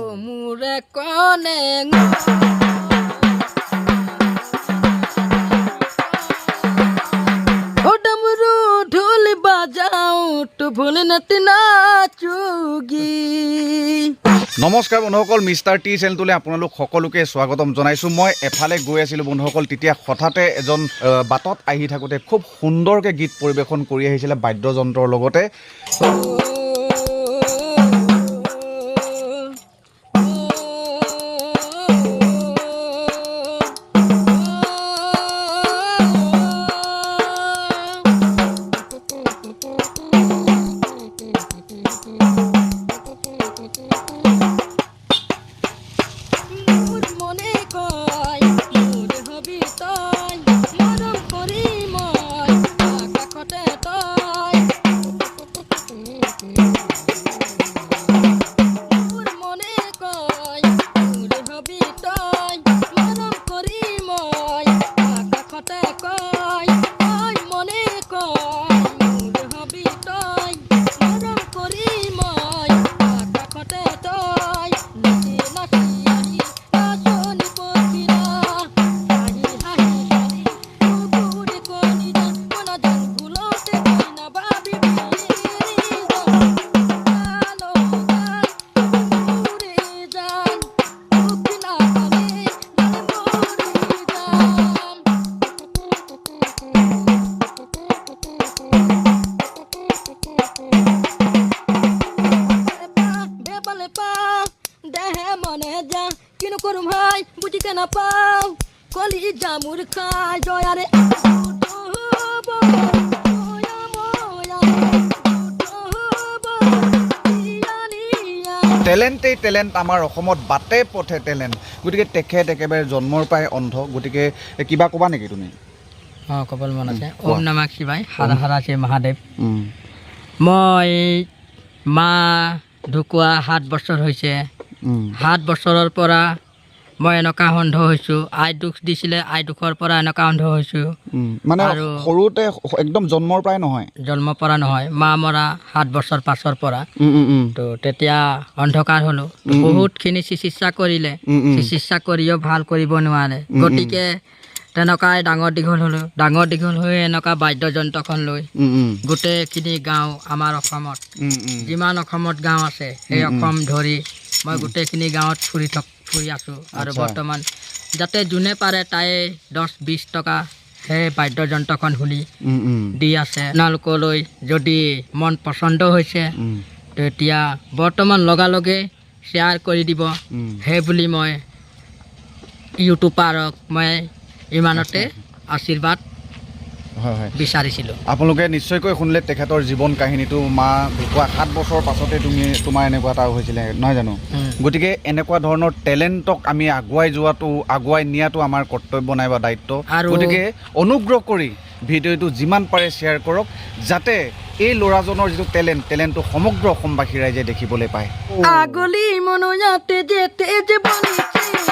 ও মুরে কনে ও ডমরু ঢোল বাজাও তো ভুল নাতি নাচুগি। নমস্কাৰ বন্ধুসকল, মিষ্টাৰ টি চেনেলটোলৈ আপোনালোক সকলোকে স্বাগতম জনাইছোঁ। মই এফালে গৈ আছিলোঁ বন্ধুসকল, তেতিয়া হঠাতে এজন বাটত আহি থাকোঁতে খুব সুন্দৰকৈ গীত পৰিৱেশন কৰি আহিছিলে বাদ্যযন্ত্ৰৰ লগতে। মনে কয় হবে তই মনে যা কিনু করুম হাই বুঝিতে না পাও। কলি জামুর খাই জয়ারে টেলেণ্টেই টেলেণ্ট আমাৰ অসমত বাটে পথে টেলেণ্ট গতিকে তেখেত একেবাৰে জন্মৰ পৰাই অন্ধ। গতিকে কিবা ক'বা নেকি তুমি? অঁ ক'বলৈ মন আছে। ওম নমঃ শিৱাই হাৰা হাৰা শ্ৰী মহাদেৱ। মই মা ঢুকুৱা সাত বছৰ হৈছে। সাত বছৰৰ পৰা মই এনেকুৱা অন্ধ হৈছোঁ আই দুখ দিছিলে আই দুখৰ পৰা এনেকুৱা অন্ধ হৈছোঁ। মানে আৰু- সৰুতে একদম জন্মৰ পৰাই নহয় জন্মৰ পৰা নহয় মা মৰা সাত বছৰ পাছৰ পৰা তো তেতিয়া অন্ধকাৰ হ'লোঁ। বহুতখিনি চিকিৎসা কৰিলে। চিকিৎসা কৰিও ভাল কৰিব নোৱাৰে। গতিকে তেনেকুৱাই ডাঙৰ দীঘল হ'লোঁ। ডাঙৰ দীঘল হৈ এনেকুৱা বাদ্যযন্ত্ৰখন লৈ গোটেইখিনি গাঁও আমাৰ অসমত। যিমান অসমত গাঁও আছে সেই। অসম ধৰি মই গোটেইখিনি গাঁৱত ফুৰি থক ফুৰি আছোঁ। আৰু আচ্ছা। বৰ্তমান যাতে যোনে পাৰে তাই দহ বিছ টকা সেই বাদ্যযন্ত্ৰখন শুনি দি আছে। আপোনালোকলৈ যদি মন পচন্দ হৈছে তেতিয়া বৰ্তমান লগালগে শ্বেয়াৰ কৰি দিব। সেই বুলি মই ইউটিউবাৰক মই ইমানতে আশীৰ্বাদ হয় হয়। বিচাৰিছিলোঁ। আপোনালোকে নিশ্চয়কৈ শুনিলে তেখেতৰ জীৱন কাহিনীটো মা ঢুকুৱা সাত বছৰৰ পাছতে তুমি তোমাৰ এনেকুৱা এটা হৈছিলে নহয় জানো। গতিকে এনেকুৱা ধৰণৰ টেলেণ্টক আমি আগুৱাই যোৱাটো আগুৱাই নিয়াটো আমাৰ কৰ্তব্য নাই বা দায়িত্ব। আৰু- গতিকে অনুগ্ৰহ কৰি ভিডিঅ'টো যিমান পাৰে শ্বেয়াৰ কৰক যাতে এই ল'ৰাজনৰ যিটো টেলেণ্ট টেলেণ্টটো সমগ্ৰ অসমবাসী ৰাইজে দেখিবলৈ পায়। আগলি মনোয়াতে যেতে যে বলিছে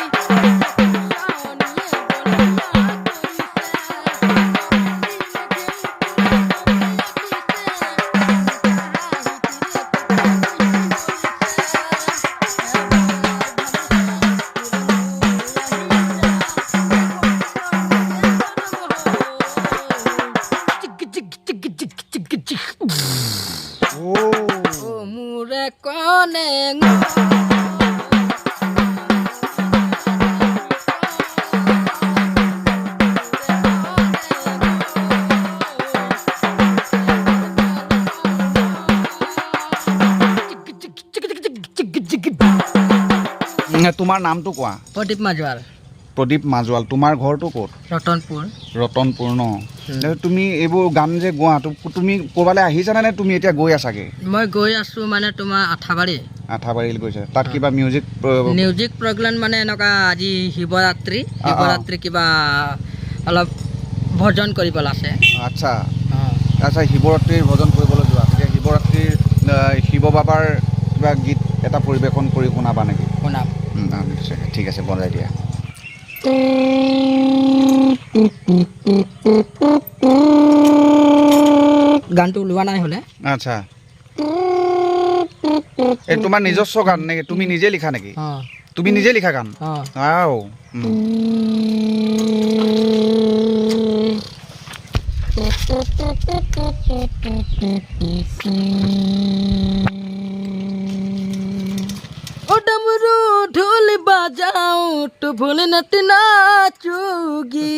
তোমাৰ নামটো কোৱা? প্ৰদীপ মাজুৱাল। প্ৰদীপ মাজুৱাল তোমাৰ ঘৰটো ক'ত? ৰতনপুৰ। ৰতনপুৰ ন। তুমি এইবোৰ গান যে গোৱা তো- তুমি ক'ৰবালৈ আহিছানে নে তুমি এতিয়া গৈ আছাগে? মই গৈ আছোঁ মানে তোমাৰ আঠাবাৰী। আঠাবাৰীলৈ গৈছা তাত কিবা মিউজিক মিউজিক প্ৰগ্ৰাম মানে এনেকুৱা আজি শিৱৰাত্ৰি শিৱৰাত্ৰি কিবা অলপ ভজন কৰিবলৈ আছে আচ্ছা। আচ্ছা শিৱৰাত্ৰিৰ ভজন কৰিবলৈ যোৱা। তেতিয়া শিৱৰাত্ৰিৰ শিৱ বাবাৰ কিবা গীত এটা পৰিৱেশন কৰি শুনাবা নেকি? শুনাম। নিশ্চয় ঠিক আছে বজাই দিয়া। গানটো ওলোৱা নাই হ'লে? আচ্ছা। এই তোমাৰ নিজস্ব গান নেকি? তুমি নিজে লিখা নেকি? তুমি নিজে লিখা গান? আও উম। ও ডমরু বাজাও তো ভুল নট নাচুগি।